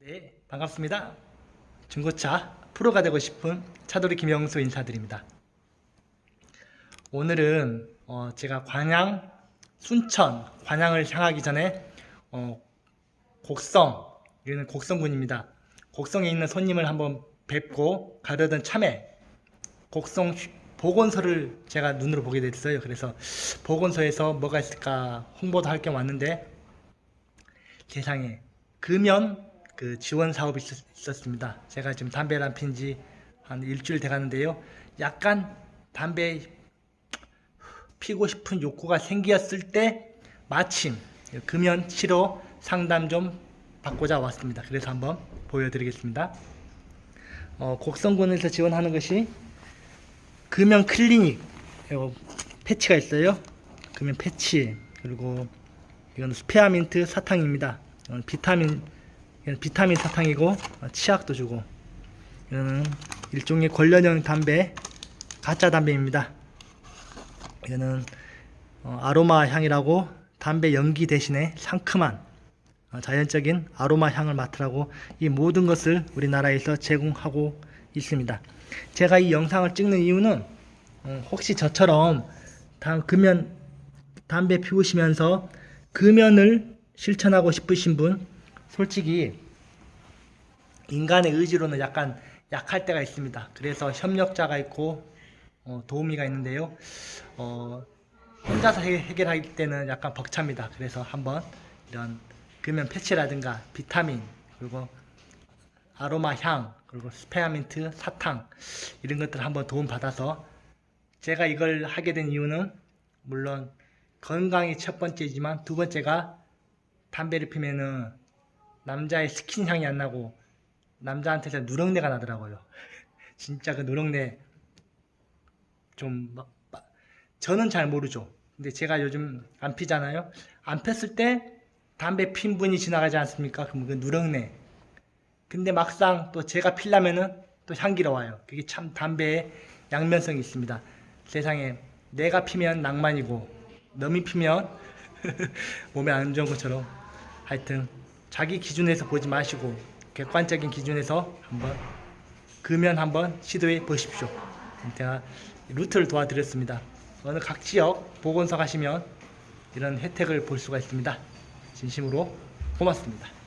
네, 반갑습니다. 중고차 프로가 되고 싶은 차돌이 김영수 인사드립니다. 오늘은 어, 제가 관양, 순천, 관양을 향하기 전에 어, 곡성, 여기는 곡성군입니다. 곡성에 있는 손님을 한번 뵙고 가려던 참에 곡성 휴- 보건소를 제가 눈으로 보게 됐어요. 그래서 보건소에서 뭐가 있을까 홍보도 할 겸 왔는데 세상에 금연 그 지원 사업이 있었, 있었습니다. 제가 지금 담배를 안 핀 지 한 일주일 돼 가는데요. 약간 담배 피고 싶은 욕구가 생겼을 때 마침 금연 치료 상담 좀 받고자 왔습니다. 그래서 한번 보여드리겠습니다. 어, 곡성군에서 지원하는 것이 금연 클리닉 요 패치가 있어요. 금연 패치 그리고 이건 스페아민트 사탕입니다. 비타민 비타민 사탕이고 어, 치약도 주고 이거는 일종의 관련형 담배 가짜 담배입니다. 이거는 어, 아로마 향이라고 담배 연기 대신에 상큼한 어, 자연적인 아로마 향을 맡으라고 이 모든 것을 우리나라에서 제공하고 있습니다. 제가 이 영상을 찍는 이유는 어, 혹시 저처럼 다 금연 담배 피우시면서 금연을 실천하고 싶으신 분 솔직히 인간의 의지로는 약간 약할 때가 있습니다. 그래서 협력자가 있고 어, 도우미가 있는데요. 어, 혼자서 해- 해결할 때는 약간 벅찹니다. 그래서 한번 이런 금연 패치라든가 비타민 그리고 아로마 향 그리고 스페아민트 사탕 이런 것들 한번 도움 받아서 제가 이걸 하게 된 이유는 물론 건강이 첫 번째지만 두 번째가 담배를 피면은 남자의 스킨 향이 안 나고 남자한테서 누렁내가 나더라고요. 진짜 그 누렁내 좀 막- 막- 저는 잘 모르죠. 근데 제가 요즘 안 피잖아요. 안 폈을 때 담배 핀 분이 지나가지 않습니까? 그럼 그 누렁내. 근데 막상 또 제가 피려면은 또 향기로워요. 그게 참 담배의 양면성이 있습니다. 세상에 내가 피면 낭만이고 남이 피면 몸에 안 좋은 것처럼 하여튼 자기 기준에서 보지 마시고 객관적인 기준에서 한번 금연 한번 시도해 보십시오. 제가 루트를 도와드렸습니다. 어느 각 지역 보건소 가시면 이런 혜택을 볼 수가 있습니다. 진심으로 고맙습니다.